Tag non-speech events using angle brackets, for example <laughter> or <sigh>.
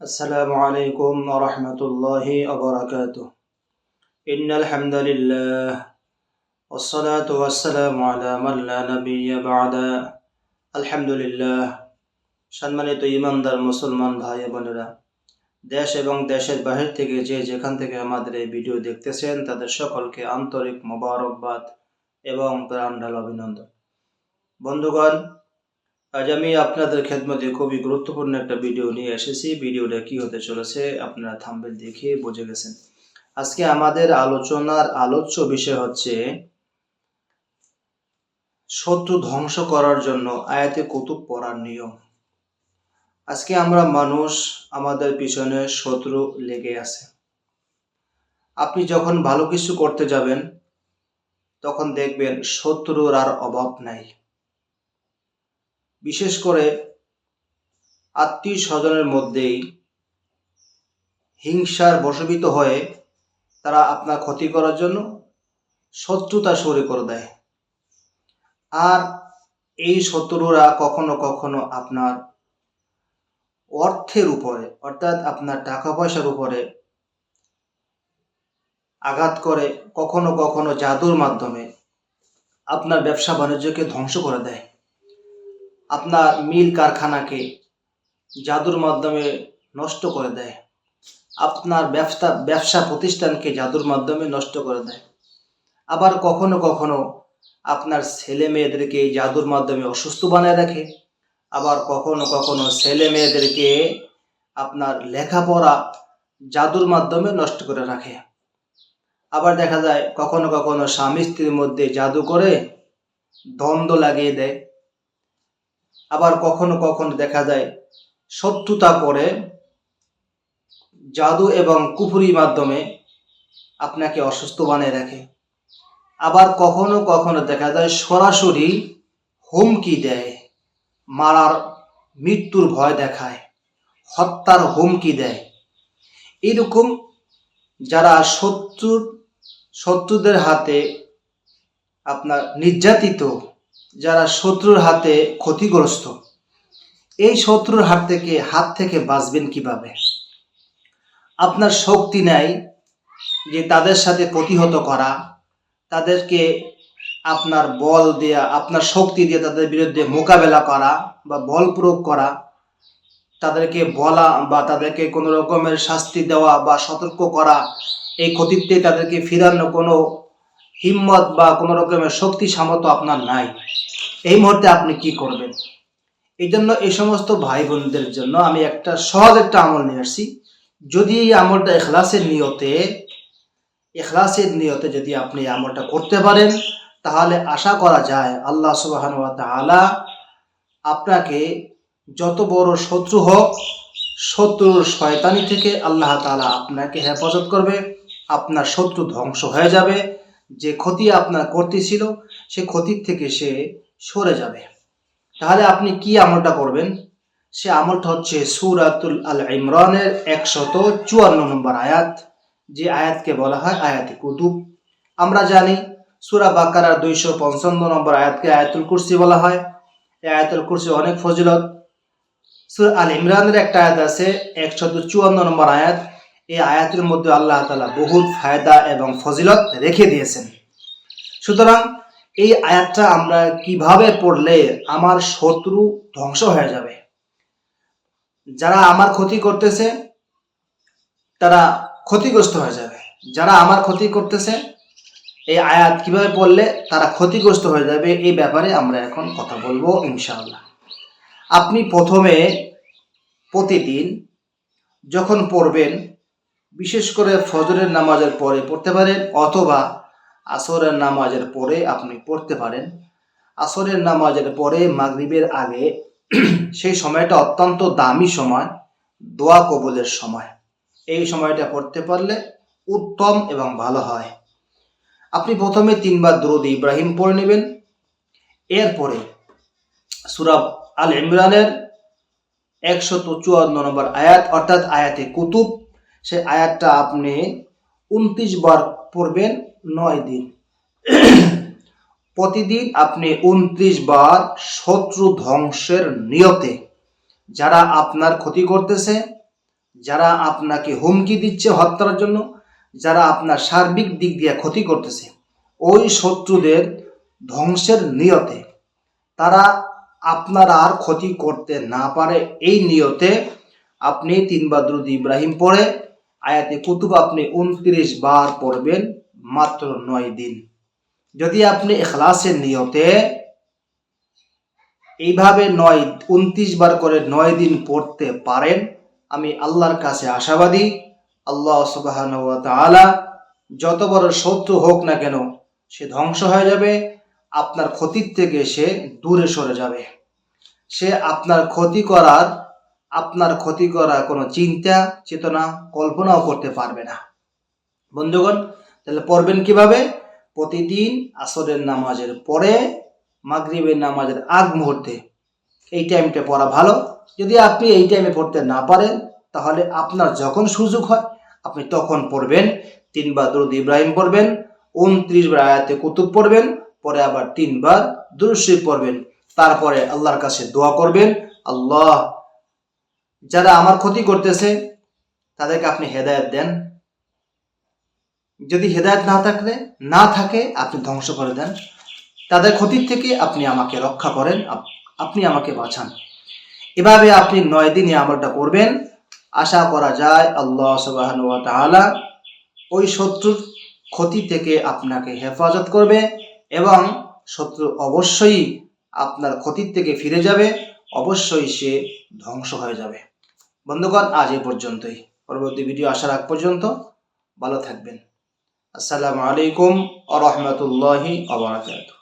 السلام عليكم ورحمة الله وبركاته إن الحمد لله والصلاة والسلام على من لا نبي بعد الحمد لله সম্মানিত ইমানদার মুসলমান ভাই বোনেরা দেশ এবং দেশের বাহির থেকে যে যেখান থেকে আমাদের এই ভিডিও দেখতেছেন তাদের সকলকে আন্তরিক মোবারকবাদ এবং প্রাণঢাল অভিনন্দন বন্ধুগণ আজ আমি আপনাদের খেদমতে খুবই গুরুত্বপূর্ণ একটা ভিডিও নিয়ে এসেছি। ভিডিওটা কি হতে চলেছে আপনারা থাম্বেল দেখে বুঝে গেছেন। আজকে আমাদের আলোচনার আলোচ্য বিষয় হচ্ছে শত্রু ধ্বংস করার জন্য আয়াতে কুতুব পড়ার নিয়ম। আজকে আমরা মানুষ আমাদের পিছনে শত্রু লেগে আছে। আপনি যখন ভালো কিছু করতে যাবেন, তখন দেখবেন শত্রুর আর অভাব নাই। বিশেষ করে আত্মীয় স্বজনের মধ্যেই হিংসার বশবিত হয়ে তারা আপনার ক্ষতি করার জন্য শত্রুতা শুরু করে দেয়। আর এই শত্রুরা কখনো কখনো আপনার অর্থের উপরে, অর্থাৎ আপনার টাকা পয়সার উপরে আঘাত করে, কখনো কখনো জাদুর মাধ্যমে আপনার ব্যবসা বাণিজ্যকে ধ্বংস করে দেয়। আপনার মিল কারখানাকে জাদুর মাধ্যমে নষ্ট করে দেয়। আপনার ব্যবসা ব্যবসা প্রতিষ্ঠানকে জাদুর মাধ্যমে নষ্ট করে দেয়। আবার কখনো কখনো আপনার ছেলে মেয়েদেরকে এই জাদুর মাধ্যমে অসুস্থ বানায় রাখে। আবার কখনো কখনো ছেলে মেয়েদেরকে আপনার লেখাপড়া জাদুর মাধ্যমে নষ্ট করে রাখে। আবার দেখা যায় কখনো কখনো স্বামী স্ত্রীর মধ্যে জাদু করে দ্বন্দ্ব লাগিয়ে দেয়। আবার কখনো কখনো দেখা যায়, শত্রুতা করে জাদু এবং কুফুরি মাধ্যমে আপনাকে অসুস্থ বানিয়ে রাখে। আবার কখনো কখনো দেখা যায় সরাসরি হুমকি দেয়, মারার মৃত্যুর ভয় দেখায়, হত্যার হুমকি দেয়। এরকম যারা শত্রুর, শত্রুদের হাতে আপনার নির্যাতিত যারা শত্রুর হাতে ক্ষতিগ্রস্ত, এই শত্রুর হাত থেকে হাত থেকে বাঁচবেন কীভাবে? আপনার শক্তি নাই যে তাদের সাথে প্রতিহত করা, তাদেরকে আপনার বল দেয়া, আপনার শক্তি দিয়ে তাদের বিরুদ্ধে মোকাবেলা করা বা বল প্রয়োগ করা, তাদেরকে বলা বা তাদেরকে কোনো রকমের শাস্তি দেওয়া বা সতর্ক করা, এই ক্ষতিতে তাদেরকে ফিরানো কোনো হিম্মত বা কোনো রকমের শক্তি, সামর্থ্য আপনার নাই। এই মুহূর্তে আপনি কি করবেন? এই জন্য এই সমস্ত ভাই বোনদের জন্য আমি একটা সহজ একটা আমল নিয়ে আসছি। যদি এই আমলটা এখলাসের নিয়তে এখলাসের নিয়তে যদি আপনি এই আমলটা করতে পারেন, তাহলে আশা করা যায় আল্লাহ সুবাহান তাআলা আপনাকে যত বড় শত্রু হোক, শত্রুর শয়তানি থেকে আল্লাহ তাআলা আপনাকে হেফাজত করবে, আপনার শত্রু ধ্বংস হয়ে যাবে। যে ক্ষতি আপনার করতেছিল, সে ক্ষতির থেকে সে সরে যাবে। তাহলে আপনি কি আমলটা করবেন? সে আমলটা হচ্ছে সুরাতুল আল ইমরানের একশত চুয়ান্ন নম্বর আয়াত, যে আয়াতকে বলা হয় আয়াতে কুতুব। আমরা জানি সুরা বাকারার দুইশো পঞ্চান্ন নম্বর আয়াতকে আয়াতুল কুরসি বলা হয়। এই আয়াতুল কুরসি অনেক ফজিলত। সুরা আল ইমরানের একটা আয়াত আছে, একশত চুয়ান্ন নম্বর আয়াত। এই আয়াতের মধ্যে আল্লাহ তালা বহুত ফায়দা এবং ফজিলত রেখে দিয়েছেন। সুতরাং এই আয়াতটা আমরা কীভাবে পড়লে আমার শত্রু ধ্বংস হয়ে যাবে? যারা আমার ক্ষতি করতেছে, তারা ক্ষতিগ্রস্ত হয়ে যাবে। যারা আমার ক্ষতি করতেছে, এই আয়াত কীভাবে পড়লে তারা ক্ষতিগ্রস্ত হয়ে যাবে, এই ব্যাপারে আমরা এখন কথা বলব ইনশাআল্লাহ। আপনি প্রথমে প্রতিদিন যখন পড়বেন বিশেষ করে ফজরের নামাজের পরে পড়তে পারেন অথবা আসরের নামাজের পরে আপনি পড়তে পারেন। আসরের নামাজের পরে মাগরিবের আগে <clears throat> সেই সময়টা অত্যন্ত দামি সময়, দোয়া কবুলের সময়। এই সময়টা পড়তে পারলে উত্তম এবং ভালো হয়। আপনি প্রথমে তিনবার দরুদ ইব্রাহিম পড়ে নেবেন। এরপরে সুরাব আল ইমরানের একশত চুয়ান্ন নম্বর আয়াত, অর্থাৎ আয়াতে কুতুব সেই আয়াতটা আপনি উনত্রিশ বার পড়বেন, নয় দিন। প্রতিদিন আপনি উনত্রিশ বার শত্রু ধ্বংসের নিয়তে যারা আপনার ক্ষতি করতেছে, যারা আপনাকে হুমকি দিচ্ছে হত্যার জন্য, যারা আপনার সার্বিক দিক দিয়ে ক্ষতি করতেছে, ওই শত্রুদের ধ্বংসের নিয়তে তারা আপনার আর ক্ষতি করতে না পারে। এই নিয়তে আপনি তিনবার দ্রুদ ইব্রাহিম পড়ে আয়াতে কুতুব আপনি উনত্রিশ বার পড়বেন মাত্র নয় দিন। যদি আপনি এখলাসের নিয়তে এইভাবে নয়, উনত্রিশ বার করে নয় দিন পড়তে পারেন, আমি আল্লাহর কাছে আশাবাদী। আল্লাহ সুবাহ যত বড় শত্রু হোক না কেন, সে ধ্বংস হয়ে যাবে, আপনার ক্ষতির থেকে সে দূরে সরে যাবে। সে আপনার ক্ষতি করার আপনার ক্ষতি করা কোনো চিন্তা, চেতনা, কল্পনাও করতে পারবে না। বন্ধুগণ, তাহলে পড়বেন কীভাবে? প্রতিদিন আসরের নামাজের পরে, মাগরিবের নামাজের আগ মুহূর্তে। এই টাইমটা পড়া ভালো। যদি আপনি এই টাইমে পড়তে না পারেন, তাহলে আপনার যখন সুযোগ হয়, আপনি তখন পড়বেন। তিনবার দুরুদ ইব্রাহিম পড়বেন, উনত্রিশ বার আয়াতে কুতুব পড়বেন, পরে আবার তিনবার দুরুশরীফ পড়বেন। তারপরে আল্লাহর কাছে দোয়া করবেন, আল্লাহ যারা আমার ক্ষতি করতেছে, তাদেরকে আপনি হেদায়ত দেন। যদি হেদায়ত না থাকলে, না থাকে, আপনি ধ্বংস করে দেন। তাদের ক্ষতির থেকে আপনি আমাকে রক্ষা করেন, আপ- আপনি আমাকে বাঁচান। এভাবে আপনি নয় দিনে আমলটা করবেন। আশা করা যায় আল্লাহ সুবাহন ওই শত্রুর ক্ষতি থেকে আপনাকে হেফাজত করবে এবং শত্রু অবশ্যই আপনার ক্ষতির থেকে ফিরে যাবে, অবশ্যই সে ধ্বংস হয়ে যাবে। বন্ধুগণ, আজ এ পর্যন্তই। পরবর্তী ভিডিও আসার আগ পর্যন্ত ভালো থাকবেন। আসসালামু আলাইকুম আ রহমতুল্লাহি আবরাকাতুহ